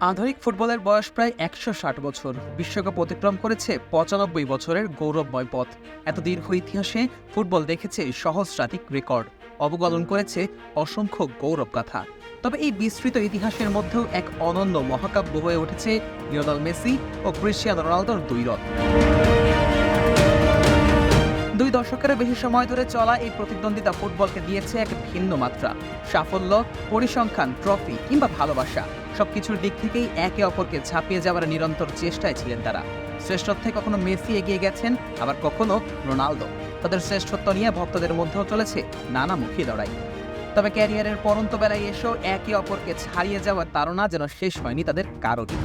আধুনিক ফুটবলের বয়স প্রায় একশো ষাট বছর। বিশ্বকাপ অতিক্রম করেছে পঁচানব্বই বছরের গৌরবময় পথ। এত দীর্ঘ ইতিহাসে ফুটবল দেখেছে সহস্রাধিক রেকর্ড। অবগলন করেছে অসংখ্য গৌরব গাথা তবে এই বিস্তৃত ইতিহাসের মধ্যেও এক অনন্য মহাকাব্য হয়ে উঠেছে লিওনাল মেসি ও ক্রিশ্চিয়ানো রোনালদোর দুই রথ। দুই দশকেরও বেশি সময় ধরে চলা এই প্রতিদ্বন্দ্বিতা ফুটবলকে দিয়েছে এক ভিন্ন মাত্রা। সাফল্য, পরিসংখ্যান, ট্রফি কিংবা ভালোবাসা সবকিছুর দিক থেকেই একে অপরকে ছাপিয়ে যাওয়ার নিরন্তর চেষ্টায় ছিলেন তারা। শ্রেষ্ঠত্বে কখনো মেসি এগিয়ে গেছেন, আবার কখনো রোনালদো। তাদের শ্রেষ্ঠত্ব নিয়ে ভক্তদের মধ্যেও চলেছে নানামুখী লড়াই। তবে ক্যারিয়ারের পরন্ত বেলায় এসেও একে অপরকে ছাড়িয়ে যাওয়ার তাড়না যেন শেষ হয়নি তাদের কারোরই।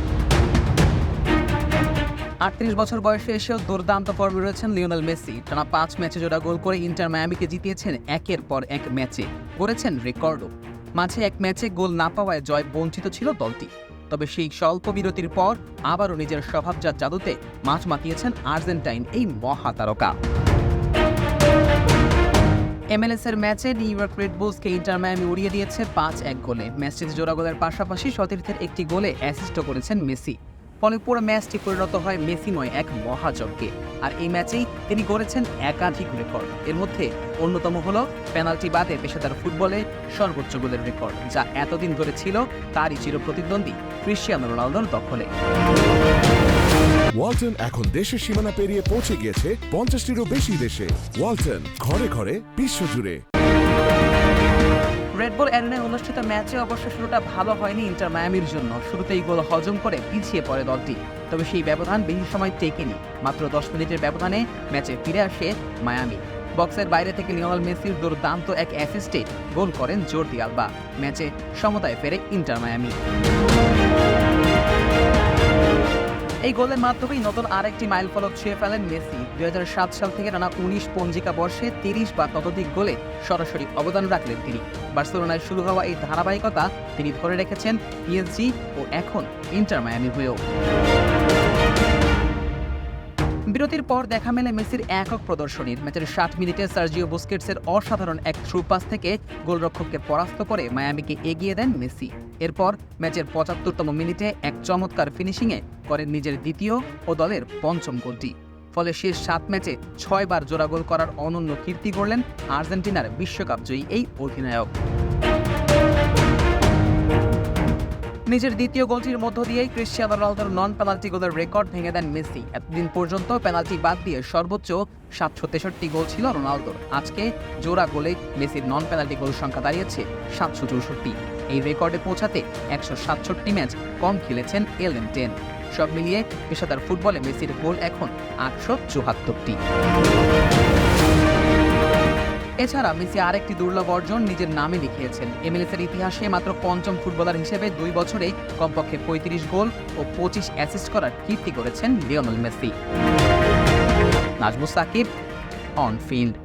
আটত্রিশ বছর বয়সে এসেও দুর্দান্ত ফর্মে রয়েছেন লিওনেল মেসি। টানা পাঁচ ম্যাচে জোড়া গোল করে ইন্টার মায়ামিকে জিতিয়েছেন একের পর এক ম্যাচে। গড়েছেন রেকর্ডও। মাঝে এক ম্যাচে গোল না পাওয়ায় জয় বঞ্চিত ছিল দলটি। তবে সেই স্বল্প বিরতির পর আবারও নিজের স্বভাবজাত জাদুতে মাঠ মাতিয়েছেন আর্জেন্টাইন এই মহাতারকা। এমএলএস এর ম্যাচে নিউ ইয়র্ক রেড বুলসকে ইন্টার মায়ামি উড়িয়ে দিয়েছে পাঁচ এক গোলে। ম্যাচটিতে জোড়া গোলের পাশাপাশি সতীর্থের একটি গোলে অ্যাসিস্টও করেছেন মেসি। ফলে পুরো ম্যাচটি পরিণত হয় মেসিময় এক মহাযজ্ঞে। আর এই ম্যাচেই তিনি গড়েছেন একাধিক রেকর্ড। এর মধ্যে অন্যতম হল পেনাল্টি বাদে পেশাদার ফুটবলে সর্বোচ্চ গোলের রেকর্ড, যা এতদিন ধরে ছিল তারই চির প্রতিদ্বন্দ্বী ক্রিশ্চিয়ানো রোনালদোর দখলে। ওয়ালটন এখন দেশের সীমানা পেরিয়ে পৌঁছে গিয়েছে পঞ্চাশটিরও বেশি দেশে। ওয়ালটন ঘরে ঘরে বিশ্বজুড়ে। রেডবল অ্যারেনায় অনুষ্ঠিত ম্যাচে অবশ্য শুরুটা ভালো হয়নি ইন্টার মায়ামির জন্য। শুরুতেই গোল হজম করে পিছিয়ে পড়ে দলটি। তবে সেই ব্যবধান বেশি সময় টেকেনি। মাত্র দশ মিনিটের ব্যবধানে ম্যাচে ফিরে আসে মায়ামি। বক্সের বাইরে থেকে লিওনাল মেসির দুর্দান্ত এক অ্যাসিস্টে গোল করেন জোরদি আলবা। ম্যাচে সমতায় ফেরে ইন্টার মায়ামি। এই গোলের মাধ্যমেই নতুন আরেকটি মাইল ফলক ছুঁয়ে ফেলেন মেসি। দু হাজার সাত সাল থেকে টানা উনিশ পঞ্জিকা বর্ষে তিরিশ বা ততোধিক গোলে সরাসরি অবদান রাখলেন তিনি। বার্সেলোনায় শুরু হওয়া এই ধারাবাহিকতা তিনি ধরে রেখেছেন পিএসজি ও এখন ইন্টার মায়ামি হয়েও। বিরতির পর দেখা মেলে মেসির একক প্রদর্শনীর। ম্যাচের ষাট মিনিটে সার্জিও বুস্কেটসের অসাধারণ এক থ্রু পাস থেকে গোলরক্ষককে পরাস্ত করে মায়ামিকে এগিয়ে দেন মেসি। এরপর ম্যাচের পঁচাত্তরতম মিনিটে এক চমৎকার ফিনিশিংয়ে করেন নিজের দ্বিতীয় ও দলের পঞ্চম গোলটি। ফলে শেষ সাত ম্যাচে ছয়বার জোড়া গোল করার অনন্য কীর্তি গড়লেন আর্জেন্টিনার বিশ্বকাপ জয়ী এই অধিনায়ক। নিজের দ্বিতীয় গোলটির মধ্য দিয়েই ক্রিশ্চিয়ানো রোনালদোর নন পেনাল্টি গোলের রেকর্ড ভেঙে দেন মেসি। এতদিন পর্যন্ত পেনাল্টি বাদ দিয়ে সর্বোচ্চ সাতশো তেষট্টি গোল ছিল রোনালদোর। আজকে জোড়া গোলে মেসির নন পেনাল্টি গোল সংখ্যা দাঁড়িয়েছে সাতশো চৌষট্টি। এই রেকর্ডে পৌঁছাতে একশো সাতষট্টি ম্যাচ কম খেলেছেন এল এলেন টেন। সব মিলিয়ে পেশাদার ফুটবলে মেসির গোল এখন আটশো চুয়াত্তরটি। এছাড়া মেসি আরেকটি দুর্লভ অর্জন নিজের নামে লিখিয়েছেন। এমএলএস এর ইতিহাসে মাত্র পঞ্চম ফুটবলার হিসেবে দুই বছরে কমপক্ষে পঁয়ত্রিশ গোল ও পঁচিশ অ্যাসিস্ট করার কীর্তি করেছেন Lionel Messi. Nazmus Sakib, on field.